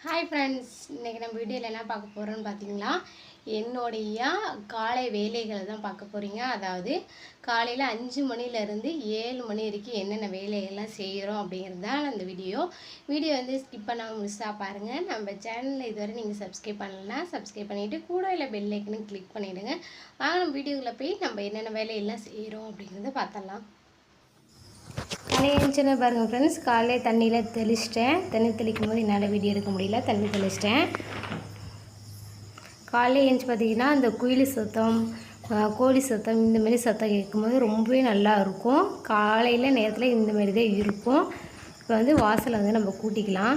Hi friends இன்றைக்கி நம்ம வீடியோவில் என்ன பார்க்க போகிறோன்னு பார்த்தீங்களா? என்னுடைய காலை வேலைகளை தான் பார்க்க போகிறீங்க அதாவது காலையில் அஞ்சு மணிலேருந்து ஏழு மணி வரைக்கும் என்னென்ன வேலைகள்லாம் செய்கிறோம் அப்படிங்கிறது தான் அந்த வீடியோ. வீடியோ வந்து ஸ்கிப் பண்ணாமல் முழுசாக பாருங்கள் நம்ம சேனலில் இதுவரை நீங்கள் சப்ஸ்கிரைப் பண்ணலன்னா சப்ஸ்கிரைப் பண்ணிவிட்டு கூட இல்லை பெல் கிளிக் பண்ணிவிடுங்க வாங்க நம்ம வீடியோக்குள்ளே போய் நம்ம என்னென்ன வேலையெல்லாம் செய்கிறோம் அப்படிங்கிறத பார்த்தலாம் காலையில் எழுந்துச்சுன்னு பாருங்கள் ஃப்ரெண்ட்ஸ் காலையில் தண்ணியில் தெளிச்சிட்டேன். தண்ணி தெளிக்கும் போது என்னால் வீடியோ எடுக்க முடியல. தண்ணி தெளிச்சிட்டேன். காலையில் எழுந்துச்சு பார்த்தீங்கன்னா இந்த குயில் சத்தம் கோழி சத்தம் இந்தமாரி சத்தம் கேட்கும்போது ரொம்பவே நல்லா இருக்கும். காலையில் நேரத்தில் இந்தமாரி தான் இருக்கும். இப்போ வந்து வாசலை வந்து நம்ம கூட்டிக்கலாம்.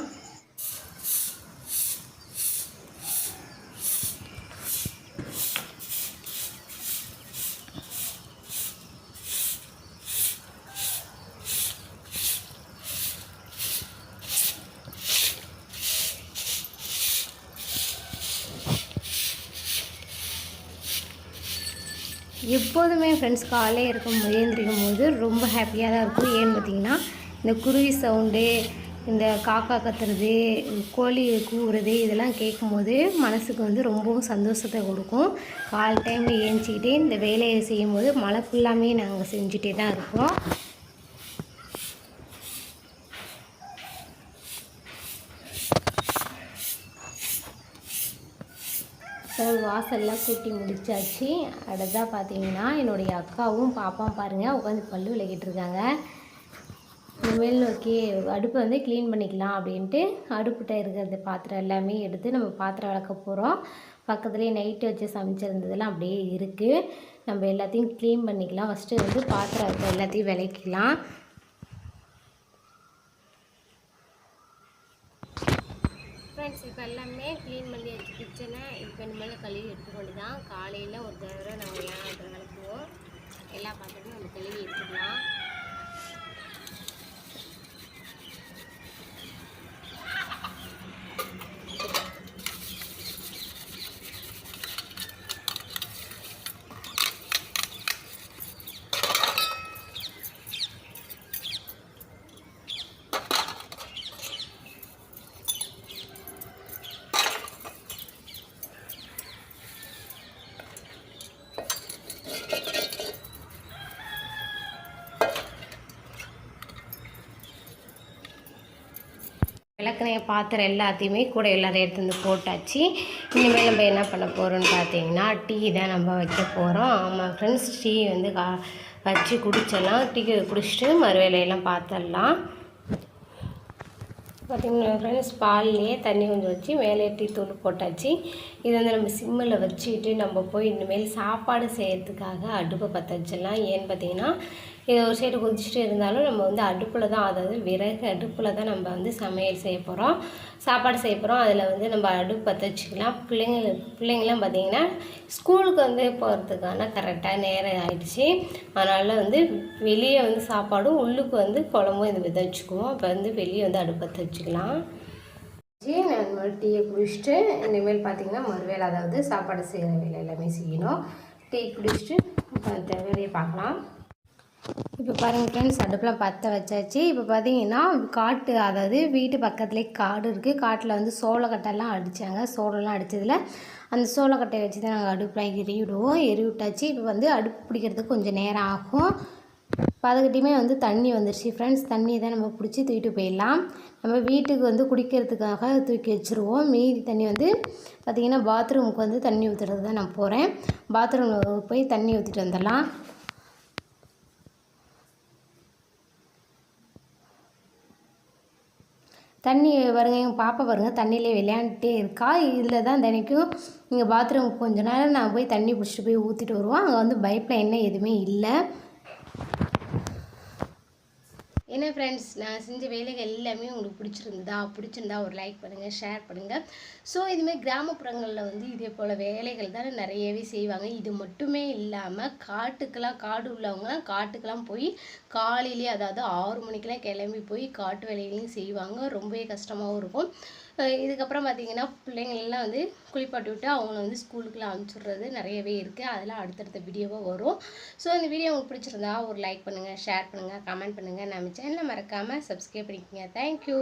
எப்போதுமே ஃப்ரெண்ட்ஸ் காலையில் இருக்கும் போது எழுந்திரிக்கும் போது ரொம்ப ஹாப்பியாக தான் இருக்கும். ஏன்னு பார்த்தீங்கன்னா இந்த குருவி சவுண்டு இந்த காக்கா கத்துறது கோழி கூவுறது இதெல்லாம் கேட்கும்போது மனசுக்கு வந்து ரொம்பவும் சந்தோஷத்தை கொடுக்கும். கால் டைமில் ஏஞ்சிக்கிட்டே இந்த வேலையை செய்யும்போது மழை ஃபுல்லாமே நாங்கள் செஞ்சுட்டே தான் இருக்கோம். ஸோ வாசல்லாம் கூட்டி முடிச்சாச்சு. அடுத்ததாக பார்த்தீங்கன்னா என்னுடைய அக்காவும் பாப்பாவும் பாருங்கள் உட்காந்து பல்லு விளக்கிட்டு இருக்காங்க. இனிமேல் ஓகே அடுப்பை வந்து க்ளீன் பண்ணிக்கலாம் அப்படின்ட்டு அடுப்புகிட்ட இருக்கிற பாத்திரம் எல்லாமே எடுத்து நம்ம பாத்திரம் விளக்க போகிறோம் பக்கத்துலேயே நைட்டு வச்சு சமைச்சிருந்ததெல்லாம் அப்படியே இருக்குது நம்ம எல்லாத்தையும் க்ளீன் பண்ணிக்கலாம். ஃபஸ்ட்டு வந்து பாத்திரம் எல்லாத்தையும் விளக்கிக்கலாம் ஃப்ரெண்ட்ஸ் இப்போ எல்லாமே க்ளீன் பண்ணி வச்சு கிச்சனை இப்போ இனிமேல் கழுவி எடுத்துக்கொண்டு தான் காலையில் ஒரு தடவை நம்ம ஏன் விளக்குவோம் எல்லா பாத்திரமும் நம்ம கழுவி எடுத்துக்கலாம். விளக்குன பாத்திரம் எல்லாத்தையுமே கூட எல்லாத்தையும் எடுத்து வந்து போட்டாச்சு. இனிமேல் நம்ம என்ன பண்ண போகிறோம்னு பார்த்தீங்கன்னா டீ தான் நம்ம வைக்க போகிறோம் ஆமாம் ஃப்ரெண்ட்ஸ் டீ வந்து கா வச்சு குடிச்சிடலாம். டீ குடிச்சிட்டு மறு வேலையெல்லாம் பார்த்துடலாம் பார்த்தீங்கன்னா ஃப்ரெண்ட்ஸ் பால்லையே தண்ணி கொஞ்சம் வச்சு மேலே டீ தூள் போட்டாச்சு. இது வந்து நம்ம சிம்மில் வச்சுக்கிட்டு நம்ம போய் இனிமேல் சாப்பாடு செய்கிறதுக்காக அடுப்பை பற்ற வச்சிடலாம். ஏன்னு பார்த்தீங்கன்னா இதை ஒரு சைடு குதிச்சுட்டு இருந்தாலும் நம்ம வந்து அடுப்பில் தான் அதாவது விறகு அடுப்பில் தான் நம்ம வந்து சமையல் செய்ய போகிறோம் சாப்பாடு செய்ய போகிறோம் அதில் வந்து நம்ம அடுப்பு பற்ற வச்சுக்கலாம். பிள்ளைங்களுக்கு பிள்ளைங்களாம் பார்த்தீங்கன்னா ஸ்கூலுக்கு வந்து போகிறதுக்கான கரெக்டாக நேரம் ஆகிடுச்சு அதனால் வந்து வெளியே வந்து சாப்பாடும் உள்ளுக்கு வந்து குழம்பும் இது வித வச்சுக்குவோம். அப்போ வந்து வெளியே வந்து அடுப்பு பற்ற வச்சுக்கலாம் வச்சு நான் மறு டீயை குடிச்சிட்டு இனிமேல் பார்த்திங்கன்னா மறுவேளை அதாவது சாப்பாடு செய்கிற வேலை எல்லாமே செய்யணும். டீ குடிச்சிட்டு வேலையை பார்க்கலாம். இப்போ பாருங்கள் ஃப்ரெண்ட்ஸ் அடுப்பில் பற்ற வச்சாச்சு. இப்போ பார்த்தீங்கன்னா காட்டு அதாவது வீட்டு பக்கத்துலேயே காடு இருக்குது காட்டில் வந்து சோளக்கட்டெல்லாம் அடித்தாங்க சோளம்லாம் அடித்ததில் அந்த சோளக்கட்டையை வச்சு தான் நாங்கள் அடுப்பில் எறிவிடுவோம் எரி விட்டாச்சு இப்போ வந்து அடுப்பு பிடிக்கிறதுக்கு கொஞ்சம் நேரம் ஆகும். இப்போ அதுக்கிட்டையுமே வந்து தண்ணி வந்துருச்சு. ஃப்ரெண்ட்ஸ் தண்ணியை தான் நம்ம பிடிச்சி தூக்கிட்டு போயிடலாம். நம்ம வீட்டுக்கு வந்து குடிக்கிறதுக்காக தூக்கி வச்சுருவோம். மீதி தண்ணி வந்து பார்த்திங்கன்னா பாத்ரூமுக்கு வந்து தண்ணி ஊற்றுறது தான் நான் போகிறேன் பாத்ரூமில் போய் தண்ணி ஊற்றிட்டு வந்துடலாம். தண்ணி பாருங்க எங்கள் பாப்பா பாருங்க தண்ணியிலே விளையாண்டுட்டே இருக்கா. இதில் தான் தினைக்கும் இங்கே பாத்ரூம் கொஞ்ச நேரம் நான் போய் தண்ணி பிடிச்சிட்டு போய் ஊற்றிட்டு வருவோம். அங்கே வந்து பைப்பில் என்ன எதுவுமே இல்லை. என்ன ஃப்ரெண்ட்ஸ் நான் செஞ்ச வேலைகள் எல்லாமே உங்களுக்கு பிடிச்சிருந்ததா? பிடிச்சிருந்தா ஒரு லைக் பண்ணுங்கள் ஷேர் பண்ணுங்கள் ஸோ இதுமாதிரி கிராமப்புறங்களில் வந்து இதே போல் வேலைகள் தானே நிறையவே செய்வாங்க. இது மட்டுமே இல்லாமல் காட்டுக்கெல்லாம் காடு உள்ளவங்கலாம் காட்டுக்கெல்லாம் போய் காலையிலேயே அதாவது ஆறு மணிக்கெலாம் கிளம்பி போய் காட்டு வேலைகளையும் செய்வாங்க. ரொம்பவே கஷ்டமாகவும் இருக்கும். இதுக்கப்புறம் பார்த்தீங்கன்னா பிள்ளைங்களெல்லாம் வந்து குளிப்பாட்டி விட்டு அவங்கள வந்து ஸ்கூலுக்குலாம் அனுப்பிச்சுடுறது நிறையவே இருக்குது அதெல்லாம் அடுத்தடுத்த வீடியோவாக வரும். ஸோ இந்த வீடியோ உங்களுக்கு பிடிச்சிருந்தா ஒரு லைக் பண்ணுங்கள் ஷேர் பண்ணுங்கள் கமெண்ட் பண்ணுங்கள் நம்ம சேனலை மறக்காமல் சப்ஸ்கிரைப் பண்ணிக்கோங்க. தேங்க்யூ